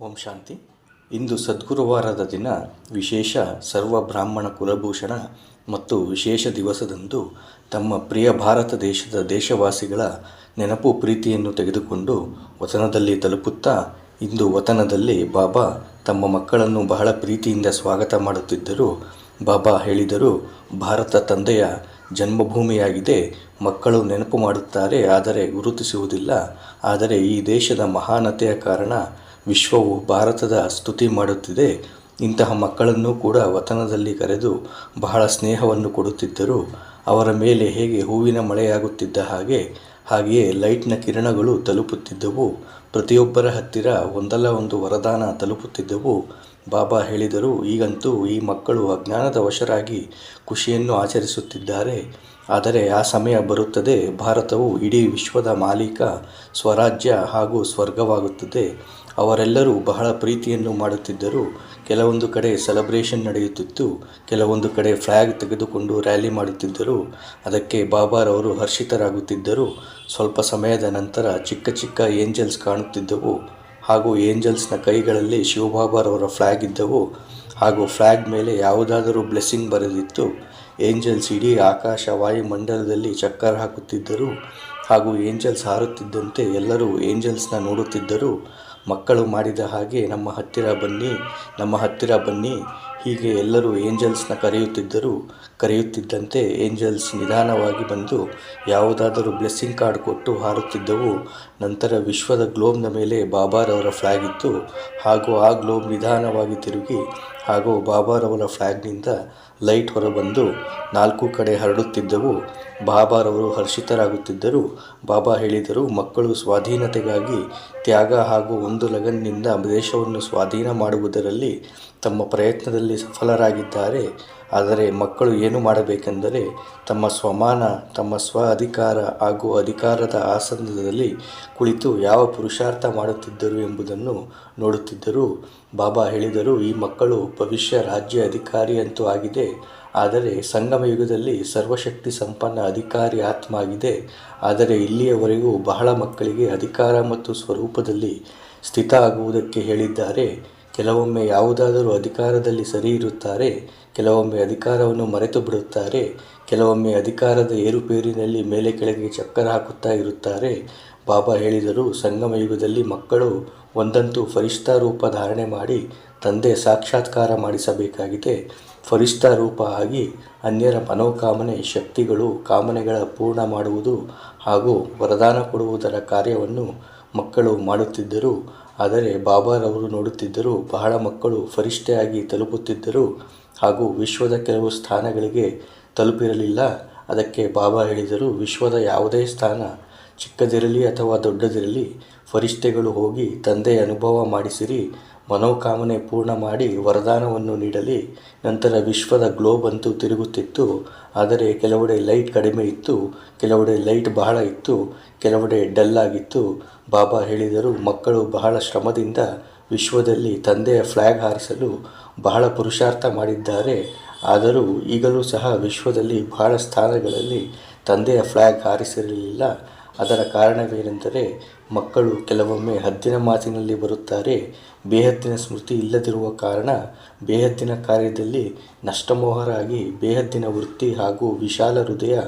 ಓಂ ಶಾಂತಿ. ಇಂದು ಸದ್ಗುರುವಾರದ ದಿನ ವಿಶೇಷ ಸರ್ವ ಬ್ರಾಹ್ಮಣ ಕುಲಭೂಷಣ ಮತ್ತು ವಿಶೇಷ ದಿವಸದಂದು ತಮ್ಮ ಪ್ರಿಯ ಭಾರತ ದೇಶದ ದೇಶವಾಸಿಗಳ ನೆನಪು ಪ್ರೀತಿಯನ್ನು ತೆಗೆದುಕೊಂಡು ವತನದಲ್ಲಿ ತಲುಪುತ್ತಾ ಇಂದು ವತನದಲ್ಲಿ ಬಾಬಾ ತಮ್ಮ ಮಕ್ಕಳನ್ನು ಬಹಳ ಪ್ರೀತಿಯಿಂದ ಸ್ವಾಗತ ಮಾಡುತ್ತಿದ್ದರು. ಬಾಬಾ ಹೇಳಿದರು, ಭಾರತ ತಂದೆಯ ಜನ್ಮಭೂಮಿಯಾಗಿದೆ. ಮಕ್ಕಳು ನೆನಪು ಮಾಡುತ್ತಾರೆ, ಆದರೆ ಗುರುತಿಸುವುದಿಲ್ಲ. ಆದರೆ ಈ ದೇಶದ ಮಹಾನತೆಯ ಕಾರಣ ವಿಶ್ವವು ಭಾರತದ ಸ್ತುತಿ ಮಾಡುತ್ತಿದೆ. ಇಂತಹ ಮಕ್ಕಳನ್ನು ಕೂಡ ವತನದಲ್ಲಿ ಕರೆದು ಬಹಳ ಸ್ನೇಹವನ್ನು ಕೊಡುತ್ತಿದ್ದರು. ಅವರ ಮೇಲೆ ಹೇಗೆ ಹೂವಿನ ಮಳೆಯಾಗುತ್ತಿದ್ದ ಹಾಗೆ, ಹಾಗೆಯೇ ಲೈಟ್ನ ಕಿರಣಗಳು ತಲುಪುತ್ತಿದ್ದವು. ಪ್ರತಿಯೊಬ್ಬರ ಹತ್ತಿರ ಒಂದಲ್ಲ ಒಂದು ವರದಾನ ತಲುಪುತ್ತಿದ್ದವು. ಬಾಬಾ ಹೇಳಿದರು, ಈಗಂತೂ ಈ ಮಕ್ಕಳು ಅಜ್ಞಾನದ ವಶರಾಗಿ ಖುಷಿಯನ್ನು ಆಚರಿಸುತ್ತಿದ್ದಾರೆ. ಆದರೆ ಆ ಸಮಯ ಬರುತ್ತದೆ. ಭಾರತವು ಇಡೀ ವಿಶ್ವದ ಮಾಲೀಕ, ಸ್ವರಾಜ್ಯ ಹಾಗೂ ಸ್ವರ್ಗವಾಗುತ್ತದೆ. ಅವರೆಲ್ಲರೂ ಬಹಳ ಪ್ರೀತಿಯನ್ನು ಮಾಡುತ್ತಿದ್ದರು. ಕೆಲವೊಂದು ಕಡೆ ಸೆಲೆಬ್ರೇಷನ್ ನಡೆಯುತ್ತಿತ್ತು. ಕೆಲವೊಂದು ಕಡೆ ಫ್ಲ್ಯಾಗ್ ತೆಗೆದುಕೊಂಡು ರ್ಯಾಲಿ ಮಾಡುತ್ತಿದ್ದರು. ಅದಕ್ಕೆ ಬಾಬಾರವರು ಹರ್ಷಿತರಾಗುತ್ತಿದ್ದರು. ಸ್ವಲ್ಪ ಸಮಯದ ನಂತರ ಚಿಕ್ಕ ಚಿಕ್ಕ ಏಂಜಲ್ಸ್ ಕಾಣುತ್ತಿದ್ದವು. ಹಾಗೂ ಏಂಜಲ್ಸ್ನ ಕೈಗಳಲ್ಲಿ ಶಿವಬಾಬಾರವರ ಫ್ಲ್ಯಾಗ್ ಇದ್ದವು. ಹಾಗೂ ಫ್ಲ್ಯಾಗ್ ಮೇಲೆ ಯಾವುದಾದರೂ ಬ್ಲೆಸ್ಸಿಂಗ್ ಬರೆದಿತ್ತು. ಏಂಜಲ್ಸ್ ಇಡೀ ಆಕಾಶ ವಾಯುಮಂಡಲದಲ್ಲಿ ಚಕ್ಕರ್ ಹಾಕುತ್ತಿದ್ದರು. ಹಾಗೂ ಏಂಜಲ್ಸ್ ಹಾರುತ್ತಿದ್ದಂತೆ ಎಲ್ಲರೂ ಏಂಜಲ್ಸ್ನ ನೋಡುತ್ತಿದ್ದರು. ಮಕ್ಕಳು ಮಾಡಿದ ಹಾಗೆ ನಮ್ಮ ಹತ್ತಿರ ಬನ್ನಿ, ನಮ್ಮ ಹತ್ತಿರ ಬನ್ನಿ. ಹೀಗೆ ಎಲ್ಲರೂ ಏಂಜಲ್ಸ್ನ ಕರೆಯುತ್ತಿದ್ದರು, ಕರೆಯುತ್ತಿದ್ದಂತೆ ಏಂಜಲ್ಸ್ ನಿಧಾನವಾಗಿ ಬಂದು ಯಾವುದಾದರೂ ಬ್ಲೆಸ್ಸಿಂಗ್ ಕಾರ್ಡ್ ಕೊಟ್ಟು ಹಾರುತ್ತಿದ್ದವು. ನಂತರ ವಿಶ್ವದ ಗ್ಲೋಬ್ನ ಮೇಲೆ ಬಾಬಾರವರ ಫ್ಲ್ಯಾಗ್ ಇತ್ತು. ಹಾಗೂ ಆ ಗ್ಲೋಬ್ ನಿಧಾನವಾಗಿ ತಿರುಗಿ, ಹಾಗೂ ಬಾಬಾರವರ ಫ್ಲ್ಯಾಗ್ನಿಂದ ಲೈಟ್ ಹೊರಬಂದು ನಾಲ್ಕು ಕಡೆ ಹರಡುತ್ತಿದ್ದವು. ಬಾಬಾರವರು ಹರ್ಷಿತರಾಗುತ್ತಿದ್ದರು. ಬಾಬಾ ಹೇಳಿದರು, ಮಕ್ಕಳು ಸ್ವಾಧೀನತೆಗಾಗಿ ತ್ಯಾಗ ಹಾಗೂ ಒಂದು ಲಗನ್ನಿಂದ ದೇಶವನ್ನು ಸ್ವಾಧೀನ ಮಾಡುವುದರಲ್ಲಿ ತಮ್ಮ ಪ್ರಯತ್ನದಲ್ಲಿ ಸಫಲರಾಗಿದ್ದಾರೆ. ಆದರೆ ಮಕ್ಕಳು ಏನು ಮಾಡಬೇಕೆಂದರೆ, ತಮ್ಮ ಸ್ವಮಾನ, ತಮ್ಮ ಸ್ವ ಅಧಿಕಾರ ಹಾಗೂ ಅಧಿಕಾರದ ಆಸನದಲ್ಲಿ ಕುಳಿತು ಯಾವ ಪುರುಷಾರ್ಥ ಮಾಡುತ್ತಿದ್ದರು ಎಂಬುದನ್ನು ನೋಡುತ್ತಿದ್ದರು. ಬಾಬಾ ಹೇಳಿದರು, ಈ ಮಕ್ಕಳು ಭವಿಷ್ಯ ರಾಜ್ಯ ಅಧಿಕಾರಿ ಅಂತೂ ಆಗಿದೆ. ಆದರೆ ಸಂಗಮ ಯುಗದಲ್ಲಿ ಸರ್ವಶಕ್ತಿ ಸಂಪನ್ನ ಅಧಿಕಾರಿ ಆತ್ಮ ಆಗಿದೆ ಆದರೆ ಇಲ್ಲಿಯವರೆಗೂ ಬಹಳ ಮಕ್ಕಳಿಗೆ ಅಧಿಕಾರ ಮತ್ತು ಸ್ವರೂಪದಲ್ಲಿ ಸ್ಥಿತ ಆಗುವುದಕ್ಕೆ ಹೇಳಿದ್ದಾರೆ. ಕೆಲವೊಮ್ಮೆ ಯಾವುದಾದರೂ ಅಧಿಕಾರದಲ್ಲಿ ಸರಿ ಇರುತ್ತಾರೆ, ಕೆಲವೊಮ್ಮೆ ಅಧಿಕಾರವನ್ನು ಮರೆತು ಬಿಡುತ್ತಾರೆ, ಕೆಲವೊಮ್ಮೆ ಅಧಿಕಾರದ ಏರುಪೇರಿನಲ್ಲಿ ಮೇಲೆ ಕೆಳಗೆ ಚಕ್ಕರ ಹಾಕುತ್ತಾ ಇರುತ್ತಾರೆ. ಬಾಬಾ ಹೇಳಿದರು ಸಂಗಮ ಯುಗದಲ್ಲಿ ಮಕ್ಕಳು ಒಂದಂತೂ ಫರಿಷ್ಠ ರೂಪ ಧಾರಣೆ ಮಾಡಿ ತಂದೆ ಸಾಕ್ಷಾತ್ಕಾರ ಮಾಡಿಸಬೇಕಾಗಿದೆ. ಫರಿಷ್ಠಾ ರೂಪ ಆಗಿ ಅನ್ಯರ ಮನೋಕಾಮನೆ ಶಕ್ತಿಗಳು ಕಾಮನೆಗಳ ಪೂರ್ಣ ಮಾಡುವುದು ಹಾಗೂ ವರದಾನ ಕೊಡುವುದರ ಕಾರ್ಯವನ್ನು ಮಕ್ಕಳು ಮಾಡುತ್ತಿದ್ದರು. ಆದರೆ ಬಾಬಾರವರು ನೋಡುತ್ತಿದ್ದರು, ಬಹಳ ಮಕ್ಕಳು ಫರಿಷ್ಠೆಯಾಗಿ ತಲುಪುತ್ತಿದ್ದರು ಹಾಗೂ ವಿಶ್ವದ ಕೆಲವು ಸ್ಥಾನಗಳಿಗೆ ತಲುಪಿರಲಿಲ್ಲ. ಅದಕ್ಕೆ ಬಾಬಾ ಹೇಳಿದರು, ವಿಶ್ವದ ಯಾವುದೇ ಸ್ಥಾನ ಚಿಕ್ಕದಿರಲಿ ಅಥವಾ ದೊಡ್ಡದಿರಲಿ, ಫರಿಷ್ಠೆಗಳು ಹೋಗಿ ತಂದೆ ಅನುಭವ ಮಾಡಿಸಿರಿ ಮನೋಕಾಮನೆ ಪೂರ್ಣ ಮಾಡಿ ವರದಾನವನ್ನು ನೀಡಲಿ. ನಂತರ ವಿಶ್ವದ ಗ್ಲೋಬ್ ಅಂತೂ ತಿರುಗುತ್ತಿತ್ತು. ಆದರೆ ಕೆಲವೆಡೆ ಲೈಟ್ ಕಡಿಮೆ ಇತ್ತು, ಕೆಲವೆಡೆ ಲೈಟ್ ಬಹಳ ಇತ್ತು, ಕೆಲವೆಡೆ ಡಲ್ ಆಗಿತ್ತು. ಬಾಬಾ ಹೇಳಿದರು, ಮಕ್ಕಳು ಬಹಳ ಶ್ರಮದಿಂದ ವಿಶ್ವದಲ್ಲಿ ತಂದೆಯ ಫ್ಲ್ಯಾಗ್ ಹಾರಿಸಲು ಬಹಳ ಪುರುಷಾರ್ಥ ಮಾಡಿದ್ದಾರೆ. ಆದರೂ ಈಗಲೂ ಸಹ ವಿಶ್ವದಲ್ಲಿ ಬಹಳ ಸ್ಥಾನಗಳಲ್ಲಿ ತಂದೆಯ ಫ್ಲ್ಯಾಗ್ ಹಾರಿಸಿರಲಿಲ್ಲ. ಅದರ ಕಾರಣವೇನೆಂದರೆ ಮಕ್ಕಳು ಕೆಲವೊಮ್ಮೆ ಹದ್ದಿನ ಮಾತಿನಲ್ಲಿ ಬರುತ್ತಾರೆ. ಬೇಹದ್ದಿನ ಸ್ಮೃತಿ ಇಲ್ಲದಿರುವ ಕಾರಣ ಬೇಹದ್ದಿನ ಕಾರ್ಯದಲ್ಲಿ ನಷ್ಟಮೋಹರಾಗಿ ಬೇಹದ್ದಿನ ವೃತ್ತಿ ಹಾಗೂ ವಿಶಾಲ ಹೃದಯ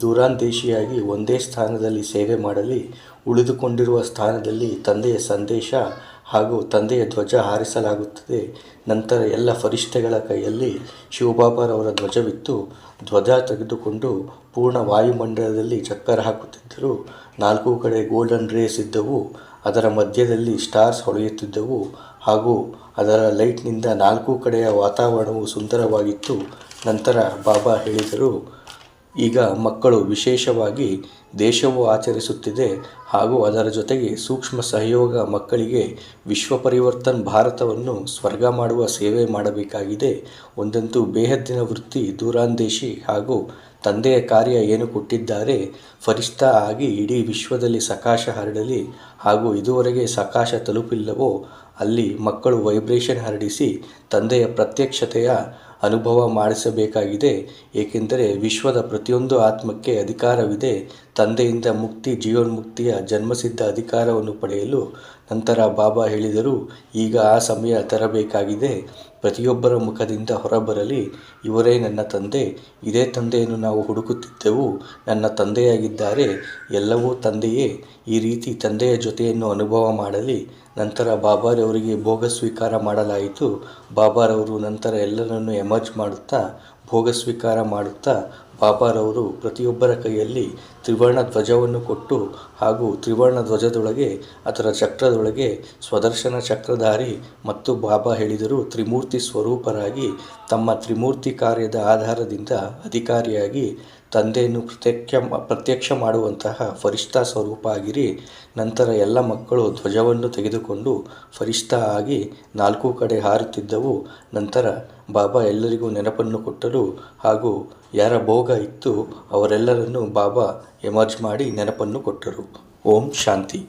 ದೂರಾಂದೇಶಿಯಾಗಿ ಒಂದೇ ಸ್ಥಾನದಲ್ಲಿ ಸೇವೆ ಮಾಡಲಿ, ಉಳಿದುಕೊಂಡಿರುವ ಸ್ಥಾನದಲ್ಲಿ ತಂದೆಯ ಸಂದೇಶ ಹಾಗೂ ತಂದೆಯ ಧ್ವಜ ಹಾರಿಸಲಾಗುತ್ತದೆ. ನಂತರ ಎಲ್ಲ ಫರಿಷ್ಠೆಗಳ ಕೈಯಲ್ಲಿ ಶಿವಬಾಬಾರವರ ಧ್ವಜವಿತ್ತು. ಧ್ವಜ ತೆಗೆದುಕೊಂಡು ಪೂರ್ಣ ವಾಯುಮಂಡಲದಲ್ಲಿ ಚಕ್ಕರ ಹಾಕುತ್ತಿದ್ದರು. ನಾಲ್ಕು ಕಡೆ ಗೋಲ್ಡನ್ ರೇಸ್ ಇದ್ದವು. ಅದರ ಮಧ್ಯದಲ್ಲಿ ಸ್ಟಾರ್ಸ್ ಹೊಳೆಯುತ್ತಿದ್ದವು. ಹಾಗೂ ಅದರ ಲೈಟ್ನಿಂದ ನಾಲ್ಕು ಕಡೆಯ ವಾತಾವರಣವು ಸುಂದರವಾಗಿತ್ತು. ನಂತರ ಬಾಬಾ ಹೇಳಿದರು ಈಗ ಮಕ್ಕಳು ವಿಶೇಷವಾಗಿ ದೇಶವು ಆಚರಿಸುತ್ತಿದೆ ಹಾಗೂ ಅದರ ಜೊತೆಗೆ ಸೂಕ್ಷ್ಮ ಸಹಯೋಗ ಮಕ್ಕಳಿಗೆ ವಿಶ್ವ ಪರಿವರ್ತನ್ ಭಾರತವನ್ನು ಸ್ವರ್ಗ ಮಾಡುವ ಸೇವೆ ಮಾಡಬೇಕಾಗಿದೆ. ಒಂದಂತೂ ಬೇಹದ್ದಿನ ವೃತ್ತಿ ದೂರಾಂದೇಶಿ ಹಾಗೂ ತಂದೆಯ ಕಾರ್ಯ ಏನು ಕೊಟ್ಟಿದ್ದಾರೆ ಫರಿಷ್ಠ ಆಗಿ ಇಡೀ ವಿಶ್ವದಲ್ಲಿ ಸಕಾಶ ಹರಡಲಿ ಹಾಗೂ ಇದುವರೆಗೆ ಸಕಾಶ ತಲುಪಿಲ್ಲವೋ ಅಲ್ಲಿ ಮಕ್ಕಳು ವೈಬ್ರೇಷನ್ ಹರಡಿಸಿ ತಂದೆಯ ಪ್ರತ್ಯಕ್ಷತೆಯ ಅನುಭವ ಮಾಡಿಸಬೇಕಾಗಿದೆ. ಏಕೆಂದರೆ ವಿಶ್ವದ ಪ್ರತಿಯೊಂದು ಆತ್ಮಕ್ಕೆ ಅಧಿಕಾರವಿದೆ. ತಂದೆಯಿಂದ ಮುಕ್ತಿ, ಜೀವನ್ಮುಕ್ತಿಯ ಜನ್ಮಸಿದ್ಧ ಅಧಿಕಾರವನ್ನು ಪಡೆಯಲು ನಂತರ ಬಾಬಾ ಹೇಳಿದರು, ಈಗ ಆ ಸಮಯ ತರಬೇಕಾಗಿದೆ. ಪ್ರತಿಯೊಬ್ಬರ ಮುಖದಿಂದ ಹೊರಬರಲಿ, ಇವರೇ ನನ್ನ ತಂದೆ, ಇದೇ ತಂದೆಯನ್ನು ನಾವು ಹುಡುಕುತ್ತಿದ್ದೆವು, ನನ್ನ ತಂದೆಯಾಗಿದ್ದಾರೆ, ಎಲ್ಲವೂ ತಂದೆಯೇ, ಈ ರೀತಿ ತಂದೆಯ ಜೊತೆಯನ್ನು ಅನುಭವ ಮಾಡಲಿ, ನಂತರ ಬಾಬಾರವರಿಗೆ ಭೋಗ ಸ್ವೀಕಾರ ಮಾಡಲಾಯಿತು ಬಾಬಾರವರು ನಂತರ ಎಲ್ಲರನ್ನು ಎಮರ್ಜ್ ಮಾಡುತ್ತಾ, ಭೋಗ ಸ್ವೀಕಾರ ಮಾಡುತ್ತಾ ಬಾಬಾರವರು ಪ್ರತಿಯೊಬ್ಬರ ಕೈಯಲ್ಲಿ ತ್ರಿವರ್ಣ ಧ್ವಜವನ್ನು ಕೊಟ್ಟು ಹಾಗೂ ತ್ರಿವರ್ಣ ಧ್ವಜದೊಳಗೆ ಅದರ ಚಕ್ರದೊಳಗೆ ಸ್ವದರ್ಶನ ಚಕ್ರಧಾರಿ ಮತ್ತು ಬಾಬಾ ಹೇಳಿದರು, ತ್ರಿಮೂರ್ತಿ ಸ್ವರೂಪರಾಗಿ ತಮ್ಮ ತ್ರಿಮೂರ್ತಿ ಕಾರ್ಯದ ಆಧಾರದಿಂದ ಅಧಿಕಾರಿಯಾಗಿ ತಂದೆಯನ್ನು ಪ್ರತ್ಯಕ್ಷ ಪ್ರತ್ಯಕ್ಷ ಮಾಡುವಂತಹ ಫರಿಷ್ಠಾ ಸ್ವರೂಪ ಆಗಿರಿ. ನಂತರ ಎಲ್ಲ ಮಕ್ಕಳು ಧ್ವಜವನ್ನು ತೆಗೆದುಕೊಂಡು ಫರಿಷ್ಠಾ ಆಗಿ ನಾಲ್ಕು ಕಡೆ ಹಾರುತ್ತಿದ್ದವು. ನಂತರ ಬಾಬಾ ಎಲ್ಲರಿಗೂ ನೆನಪನ್ನು ಕೊಟ್ಟರು. ಹಾಗೂ ಯಾರ ಭೋಗ ಇತ್ತು ಅವರೆಲ್ಲರನ್ನು ಬಾಬಾ ಎಮರ್ಜ್ ಮಾಡಿ ನೆನಪನ್ನು ಕೊಟ್ಟರು. ಓಂ ಶಾಂತಿ.